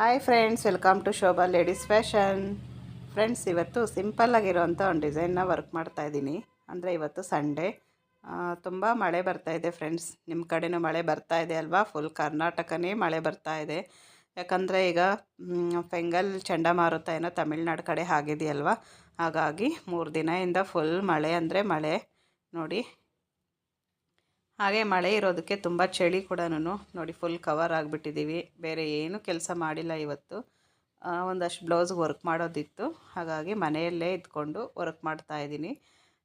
Hi friends welcome to Shobha ladies fashion friends ಇವತ್ತು ಸಿಂಪಲ್ಲಾಗಿರೋವಂಥ ಒಂದು ಡಿಸೈನ್ನ ವರ್ಕ್ ಮಾಡ್ತಾ ಇದ್ದೀನಿ. ಅಂದರೆ ಇವತ್ತು ಸಂಡೇ ತುಂಬ ಮಳೆ ಬರ್ತಾ ಇದೆ ಫ್ರೆಂಡ್ಸ್ ನಿಮ್ಮ ಕಡೆನೂ ಮಳೆ ಬರ್ತಾ ಇದೆ ಅಲ್ವಾ? ಫುಲ್ ಕರ್ನಾಟಕನೇ ಮಳೆ ಬರ್ತಾ ಇದೆ. ಯಾಕಂದರೆ ಈಗ ಫೆಂಗಲ್ ಚಂಡಮಾರುತ ಏನೋ ತಮಿಳ್ನಾಡು ಕಡೆ ಆಗಿದೆಯಲ್ವಾ? ಹಾಗಾಗಿ ಮೂರು ದಿನದಿಂದ ಫುಲ್ ಮಳೆ ಅಂದರೆ ಮಳೆ. ನೋಡಿ ಹಾಗೆ ಮಳೆ ಇರೋದಕ್ಕೆ ತುಂಬ ಚಳಿ ಕೂಡ ನೋಡಿ ಫುಲ್ ಕವರ್ ಆಗಿಬಿಟ್ಟಿದ್ದೀವಿ ಬೇರೆ ಏನೂ ಕೆಲಸ ಮಾಡಿಲ್ಲ ಇವತ್ತು. ಒಂದಷ್ಟು ಬ್ಲೌಸ್ ವರ್ಕ್ ಮಾಡೋದಿತ್ತು. ಹಾಗಾಗಿ ಮನೆಯಲ್ಲೇ ಇದ್ಕೊಂಡು ವರ್ಕ್ ಮಾಡ್ತಾ ಇದ್ದೀನಿ.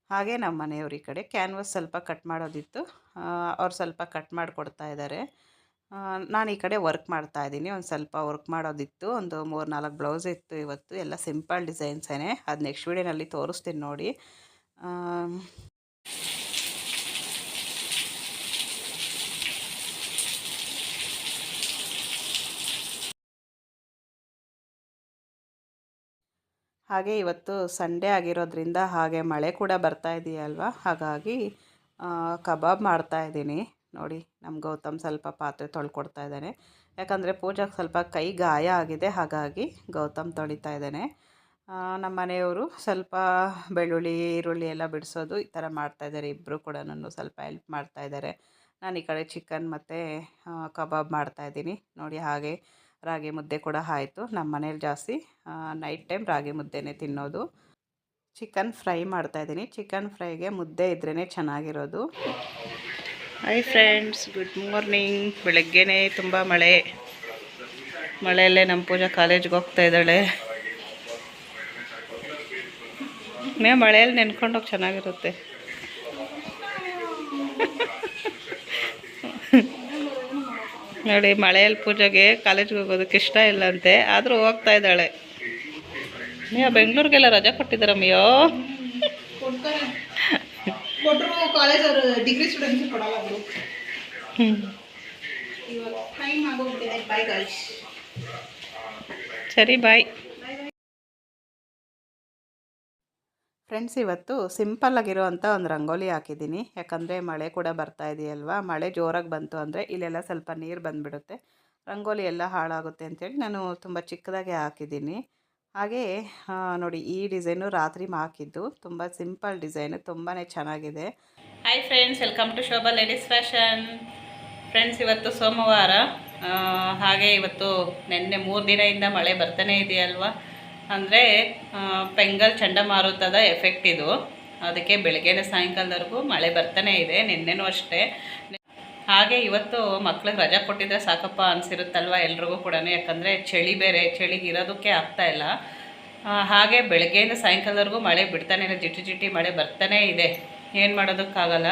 ಹಾಗೆ ನಮ್ಮ ಮನೆಯವ್ರ ಈ ಕಡೆ ಕ್ಯಾನ್ವಸ್ ಸ್ವಲ್ಪ ಕಟ್ ಮಾಡೋದಿತ್ತು. ಅವ್ರು ಸ್ವಲ್ಪ ಕಟ್ ಮಾಡಿಕೊಡ್ತಾ ಇದ್ದಾರೆ ನಾನು ಈ ಕಡೆ ವರ್ಕ್ ಮಾಡ್ತಾ ಇದ್ದೀನಿ. ಒಂದು ಸ್ವಲ್ಪ ವರ್ಕ್ ಮಾಡೋದಿತ್ತು. ಒಂದು ಮೂರು ನಾಲ್ಕು ಬ್ಲೌಸ್ ಇತ್ತು ಇವತ್ತು. ಎಲ್ಲ ಸಿಂಪಲ್ ಡಿಸೈನ್ಸೇನೆ ಅದು ನೆಕ್ಸ್ಟ್ ವೀಡಿಯೋನಲ್ಲಿ ತೋರಿಸ್ತೀನಿ ನೋಡಿ. ಹಾಗೆ ಇವತ್ತು ಸಂಡೇ ಆಗಿರೋದ್ರಿಂದ ಹಾಗೆ ಮಳೆ ಕೂಡ ಬರ್ತಾ ಇದೆಯಲ್ವಾ? ಹಾಗಾಗಿ ಕಬಾಬ್ ಮಾಡ್ತಾ ಇದ್ದೀನಿ. ನೋಡಿ ನಮ್ಮ ಗೌತಮ್ ಸ್ವಲ್ಪ ಪಾತ್ರೆ ತೊಳ್ಕೊಡ್ತಾ ಇದ್ದಾನೆ. ಯಾಕಂದರೆ ಪೂಜಾಗೆ ಸ್ವಲ್ಪ ಕೈ ಗಾಯ ಆಗಿದೆ, ಹಾಗಾಗಿ ಗೌತಮ್ ತೊಳಿತಾ ಇದ್ದಾನೆ. ನಮ್ಮ ಮನೆಯವರು ಸ್ವಲ್ಪ ಬೆಳ್ಳುಳ್ಳಿ, ಈರುಳ್ಳಿ ಎಲ್ಲ ಬಿಡಿಸೋದು ಈ ಥರ ಮಾಡ್ತಾಯಿದ್ದಾರೆ ಇಬ್ಬರು ಕೂಡ ನಾನು ಸ್ವಲ್ಪ ಹೆಲ್ಪ್ ಮಾಡ್ತಾ ಇದ್ದಾರೆ. ನಾನು ಈ ಕಡೆ ಚಿಕನ್ ಮತ್ತು ಕಬಾಬ್ ಮಾಡ್ತಾಯಿದ್ದೀನಿ ನೋಡಿ ಹಾಗೆ ರಾಗಿ ಮುದ್ದೆ ಕೂಡ ಆಯಿತು. ನಮ್ಮ ಮನೇಲಿ ಜಾಸ್ತಿ ನೈಟ್ ಟೈಮ್ ರಾಗಿ ಮುದ್ದೆನೇ ತಿನ್ನೋದು. ಚಿಕನ್ ಫ್ರೈ ಮಾಡ್ತಾಯಿದ್ದೀನಿ ಚಿಕನ್ ಫ್ರೈಗೆ ಮುದ್ದೆ ಇದ್ರೇ ಚೆನ್ನಾಗಿರೋದು. ಹಾಯ್ ಫ್ರೆಂಡ್ಸ್ ಗುಡ್ ಮಾರ್ನಿಂಗ್ ಬೆಳಗ್ಗೆನೇ ತುಂಬ ಮಳೆ. ಮಳೆಯಲ್ಲೇ ನಮ್ಮ ಪೂಜಾ ಕಾಲೇಜ್ಗೆ ಹೋಗ್ತಾ ಇದ್ದಾಳೆ. ಮೇ ಮಳೆಯಲ್ಲಿ ನೆನ್ಕೊಂಡೋಗಿ ಚೆನ್ನಾಗಿರುತ್ತೆ. ನೋಡಿ ಮಳೆಯಲ್ಲಿ ಪೂಜೆಗೆ ಕಾಲೇಜ್ಗೆ ಹೋಗೋದಕ್ಕೆ ಇಷ್ಟ ಇಲ್ಲ ಅಂತೆ ಆದರೂ ಹೋಗ್ತಾ ಇದ್ದಾಳೆ. ಮಿಯೋ ಬೆಂಗಳೂರಿಗೆಲ್ಲ ರಜೆ ಕೊಟ್ಟಿದ್ದಾರಮ್ಮಿಯೋ ಸರಿ ಕೊಟ್ಟರು ಫ್ರೆಂಡ್ಸ್ ಇವತ್ತು ಸಿಂಪಲ್ಲಾಗಿರೋವಂಥ ಒಂದು ರಂಗೋಲಿ ಹಾಕಿದ್ದೀನಿ. ಯಾಕಂದರೆ ಮಳೆ ಕೂಡ ಬರ್ತಾ ಇದೆಯಲ್ವಾ? ಮಳೆ ಜೋರಾಗಿ ಬಂತು ಅಂದರೆ ಇಲ್ಲೆಲ್ಲ ಸ್ವಲ್ಪ ನೀರು ಬಂದುಬಿಡುತ್ತೆ. ರಂಗೋಲಿ ಎಲ್ಲ ಹಾಳಾಗುತ್ತೆ ಅಂತೇಳಿ ನಾನು ತುಂಬ ಚಿಕ್ಕದಾಗೆ ಹಾಕಿದ್ದೀನಿ. ಹಾಗೇ ನೋಡಿ ಈ ಡಿಸೈನು ರಾತ್ರಿ ಹಾಕಿದ್ದು. ತುಂಬ ಸಿಂಪಲ್ ಡಿಸೈನು ತುಂಬಾ ಚೆನ್ನಾಗಿದೆ. Hi friends welcome to Shobha ladies fashion friends ಇವತ್ತು ಸೋಮವಾರ. ಹಾಗೆ ಇವತ್ತು ನಿನ್ನೆ ಮೂರು ದಿನದಿಂದ ಮಳೆ ಬರ್ತಾನೆ ಇದೆಯಲ್ವಾ? ಅಂದರೆ ಪೆಂಗಲ್ ಚಂಡಮಾರುತದ ಎಫೆಕ್ಟ್ ಇದು. ಅದಕ್ಕೆ ಬೆಳಗ್ಗೆನ ಸಾಯಂಕಾಲದವರೆಗೂ ಮಳೆ ಬರ್ತಾನೆ ಇದೆ, ನಿನ್ನೆನೂ ಅಷ್ಟೇ. ಹಾಗೆ ಇವತ್ತು ಮಕ್ಳಿಗೆ ರಜಾ ಕೊಟ್ಟಿದ್ರೆ ಸಾಕಪ್ಪ ಅನಿಸಿರುತ್ತಲ್ವ ಎಲ್ರಿಗೂ ಕೂಡ ಯಾಕಂದರೆ ಚಳಿ ಬೇರೆ ಚಳಿಗೆ ಇರೋದಕ್ಕೆ ಆಗ್ತಾ ಇಲ್ಲ. ಹಾಗೆ ಬೆಳಗ್ಗೆಯಿಂದ ಸಾಯಂಕಾಲದವರೆಗೂ ಮಳೆ ಬಿಡ್ತಾನೆ ಇಲ್ಲ ಜಿಟಿ ಜಿಟಿ ಮಳೆ ಬರ್ತಾನೇ ಇದೆ. ಏನು ಮಾಡೋದಕ್ಕಾಗಲ್ಲ.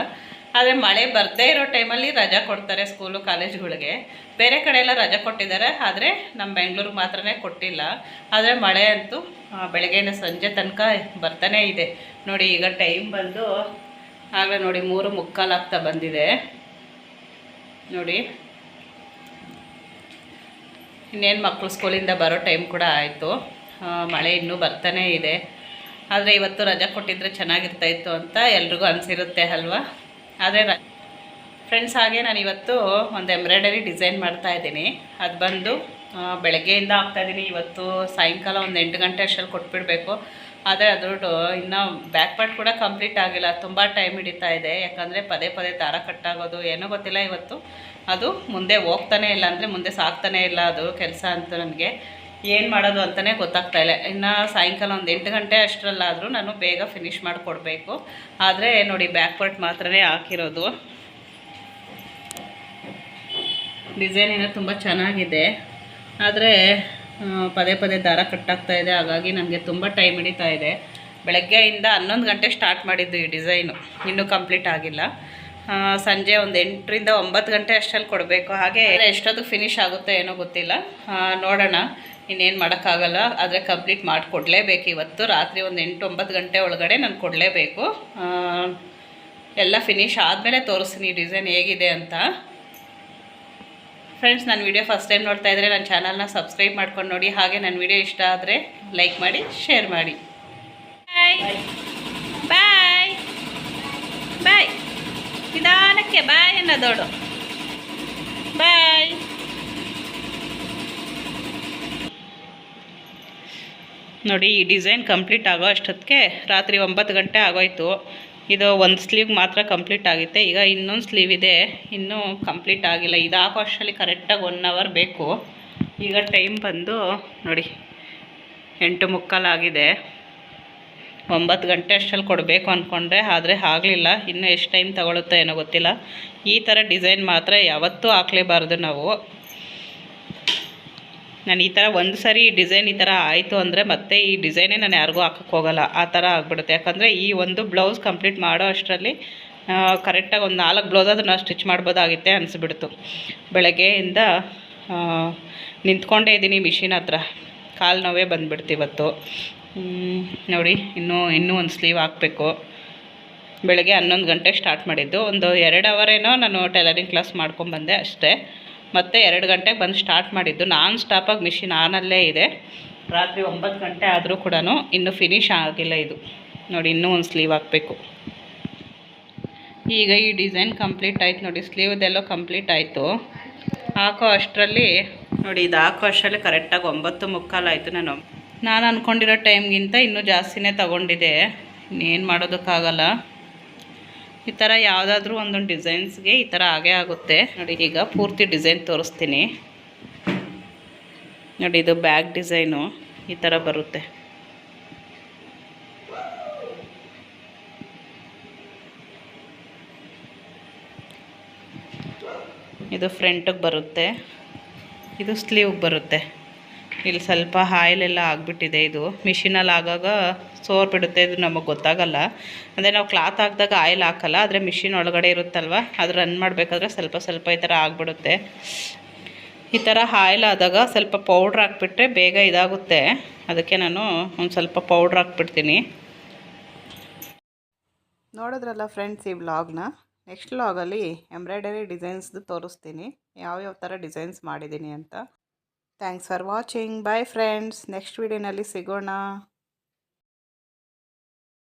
ಆದರೆ ಮಳೆ ಬರದೇ ಇರೋ ಟೈಮಲ್ಲಿ ರಜಾ ಕೊಡ್ತಾರೆ ಸ್ಕೂಲು ಕಾಲೇಜ್ಗಳಿಗೆ. ಬೇರೆ ಕಡೆ ಎಲ್ಲ ರಜಾ ಕೊಟ್ಟಿದ್ದಾರೆ, ಆದರೆ ನಮ್ಮ ಬೆಂಗಳೂರಿಗೆ ಮಾತ್ರನೇ ಕೊಟ್ಟಿಲ್ಲ. ಆದರೆ ಮಳೆ ಅಂತೂ ಬೆಳಗ್ಗೆಯಿಂದ ಸಂಜೆ ತನಕ ಬರ್ತಾನೇ ಇದೆ. ನೋಡಿ, ಈಗ ಟೈಮ್ ಬಂದು, ಆಗಲೇ ನೋಡಿ, ಮೂರು ಮುಕ್ಕಾಲು ಆಗ್ತಾ ಬಂದಿದೆ. ನೋಡಿ. ಇನ್ನೇನು ಮಕ್ಕಳು ಸ್ಕೂಲಿಂದ ಬರೋ ಟೈಮ್ ಕೂಡ ಆಯಿತು. ಮಳೆ ಇನ್ನೂ ಬರ್ತಾನೇ ಇದೆ. ಆದರೆ ಇವತ್ತು ರಜಾ ಕೊಟ್ಟಿದ್ರೆ ಚೆನ್ನಾಗಿರ್ತಾಯಿತ್ತು ಅಂತ ಎಲ್ರಿಗೂ ಅನಿಸಿರುತ್ತೆ, ಅಲ್ವಾ? ರ ಫ್ರೆಂಡ್ಸ್ ಹಾಗೆ ನಾನು ಇವತ್ತು ಒಂದು ಎಂಬ್ರಾಯ್ಡರಿ ಡಿಸೈನ್ ಮಾಡ್ತಾ ಇದ್ದೀನಿ. ಅದು ಬಂದು ಬೆಳಗ್ಗೆಯಿಂದ ಹಾಕ್ತಾಯಿದ್ದೀನಿ ಇವತ್ತು ಸಾಯಂಕಾಲ ಒಂದು ಎಂಟು ಗಂಟೆ ಅಷ್ಟರಲ್ಲಿ ಕೊಟ್ಬಿಡಬೇಕು. ಆದರೆ ಅದ್ರದ್ದು ಇನ್ನೂ ಬ್ಯಾಕ್ ಪಾರ್ಟ್ ಕೂಡ ಕಂಪ್ಲೀಟ್ ಆಗಿಲ್ಲ. ತುಂಬ ಟೈಮ್ ಹಿಡಿತಾ ಇದೆ. ಯಾಕಂದರೆ ಪದೇ ಪದೇ ದಾರ ಕಟ್ಟಾಗೋದು ಏನೋ ಗೊತ್ತಿಲ್ಲ ಇವತ್ತು. ಅದು ಮುಂದೆ ಹೋಗ್ತಾನೆ ಇಲ್ಲ. ಅಂದರೆ ಮುಂದೆ ಸಾಕ್ತಾನೇ ಇಲ್ಲ ಅದು ಕೆಲಸ ಅಂತ ನನಗೆ ಏನು ಮಾಡೋದು ಅಂತಲೇ ಗೊತ್ತಾಗ್ತಾ ಇಲ್ಲ. ಇನ್ನು ಸಾಯಂಕಾಲ ಒಂದು ಎಂಟು ಗಂಟೆ ಅಷ್ಟರಲ್ಲಾದರೂ ನಾನು ಬೇಗ ಫಿನಿಷ್ ಮಾಡಿಕೊಡ್ಬೇಕು. ಆದರೆ ನೋಡಿ ಬ್ಯಾಕ್ ಪಾರ್ಟ್ ಮಾತ್ರನೇ ಹಾಕಿರೋದು. ಡಿಸೈನ್ ಏನೋ ತುಂಬ ಚೆನ್ನಾಗಿದೆ. ಆದರೆ ಪದೇ ಪದೇ ದಾರ ಕಟ್ಟಾಗ್ತಾ ಇದೆ. ಹಾಗಾಗಿ ನನಗೆ ತುಂಬ ಟೈಮ್ ಹಿಡಿತಾ ಇದೆ. ಬೆಳಗ್ಗೆಯಿಂದ ಹನ್ನೊಂದು ಗಂಟೆ ಸ್ಟಾರ್ಟ್ ಮಾಡಿದ್ದು ಈ ಡಿಸೈನು ಇನ್ನೂ ಕಂಪ್ಲೀಟ್ ಆಗಿಲ್ಲ. ಸಂಜೆ ಒಂದು ಎಂಟರಿಂದ ಒಂಬತ್ತು ಗಂಟೆ ಅಷ್ಟರಲ್ಲಿ ಕೊಡಬೇಕು. ಹಾಗೆ ಎಷ್ಟೊತ್ತು ಫಿನಿಶ್ ಆಗುತ್ತೆ ಏನೋ ಗೊತ್ತಿಲ್ಲ. ನೋಡೋಣ. ಇನ್ನೇನು ಮಾಡೋಕ್ಕಾಗಲ್ಲ, ಆದರೆ ಕಂಪ್ಲೀಟ್ ಮಾಡಿಕೊಡ್ಲೇಬೇಕು. ಇವತ್ತು ರಾತ್ರಿ ಒಂದು ಎಂಟು ಒಂಬತ್ತು ಗಂಟೆ ಒಳಗಡೆ ನಾನು ಕೊಡಲೇಬೇಕು. ಎಲ್ಲ ಫಿನಿಶ್ ಆದಮೇಲೆ ತೋರಿಸ್ತೀನಿ ಡಿಸೈನ್ ಹೇಗಿದೆ ಅಂತ. ಫ್ರೆಂಡ್ಸ್ ನನ್ನ ವಿಡಿಯೋ ಫಸ್ಟ್ ಟೈಮ್ ನೋಡ್ತಾ ಇದ್ದರೆ ನನ್ನ ಚಾನಲ್ನ ಸಬ್ಸ್ಕ್ರೈಬ್ ಮಾಡ್ಕೊಂಡು ನೋಡಿ. ಹಾಗೆ ನನ್ನ ವಿಡಿಯೋ ಇಷ್ಟ ಆದರೆ ಲೈಕ್ ಮಾಡಿ ಶೇರ್ ಮಾಡಿ. ಬಾಯ್ ಬಾಯ್ ಬಾಯ್ ನಿಧಾನಕ್ಕೆ ಬಾಯ್ ಅನ್ನೋದೋಡು ಬಾಯ್ ನೋಡಿ, ಈ ಡಿಸೈನ್ ಕಂಪ್ಲೀಟ್ ಆಗೋ ಅಷ್ಟೊತ್ತಿಗೆ ರಾತ್ರಿ ಒಂಬತ್ತು ಗಂಟೆ ಆಗೋಯ್ತು. ಇದು ಒಂದು ಸ್ಲೀವ್ ಮಾತ್ರ ಕಂಪ್ಲೀಟ್ ಆಗುತ್ತೆ. ಈಗ ಇನ್ನೊಂದು ಸ್ಲೀವ್ ಇದೆ. ಇನ್ನೂ ಕಂಪ್ಲೀಟ್ ಆಗಿಲ್ಲ. ಇದು ಹಾಕೋ ಅಷ್ಟರಲ್ಲಿ ಕರೆಕ್ಟಾಗಿ ಒನ್ ಅವರ್ ಬೇಕು. ಈಗ ಟೈಮ್ ಬಂದು ನೋಡಿ, ಎಂಟು ಮುಕ್ಕಾಲಾಗಿದೆ ಒಂಬತ್ತು ಗಂಟೆ ಅಷ್ಟರಲ್ಲಿ ಕೊಡಬೇಕು ಅಂದ್ಕೊಂಡ್ರೆ ಆದರೆ ಆಗಲಿಲ್ಲ. ಇನ್ನೂ ಎಷ್ಟು ಟೈಮ್ ತಗೊಳುತ್ತೋ ಏನೋ ಗೊತ್ತಿಲ್ಲ. ಈ ಥರ ಡಿಸೈನ್ ಮಾತ್ರ ಯಾವತ್ತೂ ಹಾಕ್ಲೇಬಾರ್ದು ನಾವು. ನಾನು ಈ ಥರ ಒಂದು ಸಾರಿ ಡಿಸೈನ್ ಈ ಥರ ಆಯಿತು ಅಂದರೆ ಮತ್ತೆ ಈ ಡಿಸೈನೇ ನಾನು ಯಾರಿಗೂ ಹಾಕಕ್ಕೆ ಹೋಗಲ್ಲ. ಆ ಥರ ಆಗಿಬಿಡುತ್ತೆ. ಯಾಕಂದರೆ ಈ ಒಂದು ಬ್ಲೌಸ್ ಕಂಪ್ಲೀಟ್ ಮಾಡೋ ಅಷ್ಟರಲ್ಲಿ ಕರೆಕ್ಟಾಗಿ ಒಂದು ನಾಲ್ಕು ಬ್ಲೌಸ್ ಅದನ್ನು ಸ್ಟಿಚ್ ಮಾಡ್ಬೋದಾಗಿತ್ತೆ ಅನಿಸ್ಬಿಡ್ತು. ಬೆಳಗ್ಗೆಯಿಂದ ನಿಂತ್ಕೊಂಡೇ ಇದ್ದೀನಿ ಮಿಷಿನ್ ಹತ್ರ. ಕಾಲು ನೋವೇ ಬಂದುಬಿಡ್ತು ಇವತ್ತು. ನೋಡಿ, ಇನ್ನೂ ಇನ್ನೂ ಒಂದು ಸ್ಲೀವ್ ಹಾಕಬೇಕು. ಬೆಳಗ್ಗೆ ಹನ್ನೊಂದು ಗಂಟೆಗೆ ಸ್ಟಾರ್ಟ್ ಮಾಡಿದ್ದು. ಒಂದು ಎರಡು ಅವರೇನೋ ನಾನು ಟೈಲರಿಂಗ್ ಕ್ಲಾಸ್ ಮಾಡ್ಕೊಂಬಂದೆ ಅಷ್ಟೇ. ಮತ್ತು ಎರಡು ಗಂಟೆಗೆ ಬಂದು ಸ್ಟಾರ್ಟ್ ಮಾಡಿದ್ದು. ನಾನ್ ಸ್ಟಾಪಾಗಿ ಮಿಷಿನ್ ಆನಲ್ಲೇ ಇದೆ. ರಾತ್ರಿ ಒಂಬತ್ತು ಗಂಟೆ ಆದರೂ ಕೂಡ ಇನ್ನೂ ಫಿನಿಶ್ ಆಗಿಲ್ಲ ಇದು. ನೋಡಿ, ಇನ್ನೂ ಒಂದು ಸ್ಲೀವ್ ಹಾಕಬೇಕು. ಈಗ ಈ ಡಿಸೈನ್ ಕಂಪ್ಲೀಟ್ ಆಯ್ತು ನೋಡಿ ಸ್ಲೀವ್ದೆಲ್ಲೋ ಕಂಪ್ಲೀಟ್ ಆಯಿತು. ಹಾಕೋ ಅಷ್ಟರಲ್ಲಿ, ನೋಡಿ, ಇದು ಹಾಕೋ ಅಷ್ಟರಲ್ಲಿ ಕರೆಕ್ಟಾಗಿ ಒಂಬತ್ತು ಮುಕ್ಕಾಲಾಯಿತು ನಾನು. ನಾನು ಅಂದ್ಕೊಂಡಿರೋ ಟೈಮ್ಗಿಂತ ಇನ್ನೂ ಜಾಸ್ತಿನೇ ತಗೊಂಡಿದೆ ಇನ್ನೇನು ಮಾಡೋದಕ್ಕಾಗಲ್ಲ. ಈ ಥರ ಯಾವುದಾದ್ರೂ ಒಂದೊಂದು ಡಿಸೈನ್ಸ್ಗೆ ಈ ಥರ ಆಗೇ ಆಗುತ್ತೆ. ನೋಡಿ, ಈಗ ಪೂರ್ತಿ ಡಿಸೈನ್ ತೋರಿಸ್ತೀನಿ. ನೋಡಿ, ಇದು ಬ್ಯಾಗ್ ಡಿಸೈನು. ಈ ಥರ ಬರುತ್ತೆ. ಇದು ಫ್ರಂಟಿಗೆ ಬರುತ್ತೆ. ಇದು ಸ್ಲೀವ್ಗೆ ಬರುತ್ತೆ. ಇಲ್ಲಿ ಸ್ವಲ್ಪ ಆಯಿಲೆಲ್ಲ ಆಗಿಬಿಟ್ಟಿದೆ ಇದು. ಮಿಷಿನಲ್ಲಿ ಆಗಾಗ ಸೋರ್ ಬಿಡುತ್ತೆ ಇದು ನಮಗೆ ಗೊತ್ತಾಗಲ್ಲ. ಅಂದರೆ ನಾವು ಕ್ಲಾತ್ ಹಾಕಿದಾಗ ಆಯಿಲ್ ಹಾಕಲ್ಲ, ಆದರೆ ಮಿಷಿನ್ ಒಳಗಡೆ ಇರುತ್ತಲ್ವ? ಅದು ರನ್ ಮಾಡಬೇಕಾದ್ರೆ ಸ್ವಲ್ಪ ಸ್ವಲ್ಪ ಈ ಥರ ಆಗಿಬಿಡುತ್ತೆ. ಈ ಥರ ಆಯಿಲ್ ಆದಾಗ ಸ್ವಲ್ಪ ಪೌಡ್ರ್ ಹಾಕ್ಬಿಟ್ರೆ ಬೇಗ ಇದಾಗುತ್ತೆ. ಅದಕ್ಕೆ ನಾನು ಒಂದು ಸ್ವಲ್ಪ ಪೌಡ್ರ್ ಹಾಕ್ಬಿಡ್ತೀನಿ. ನೋಡಿದ್ರಲ್ಲ ಫ್ರೆಂಡ್ಸ್ ಈ ವ್ಲಾಗ್ನ ನೆಕ್ಸ್ಟ್ ವ್ಲಾಗಲ್ಲಿ ಎಂಬ್ರಾಯ್ಡರಿ ಡಿಸೈನ್ಸ್ದು ತೋರಿಸ್ತೀನಿ. ಯಾವ್ಯಾವ ಥರ ಡಿಸೈನ್ಸ್ ಮಾಡಿದ್ದೀನಿ ಅಂತ. Thanks for watching bye friends next ವೀಡಿಯೋನಲ್ಲಿ ಸಿಗೋಣ.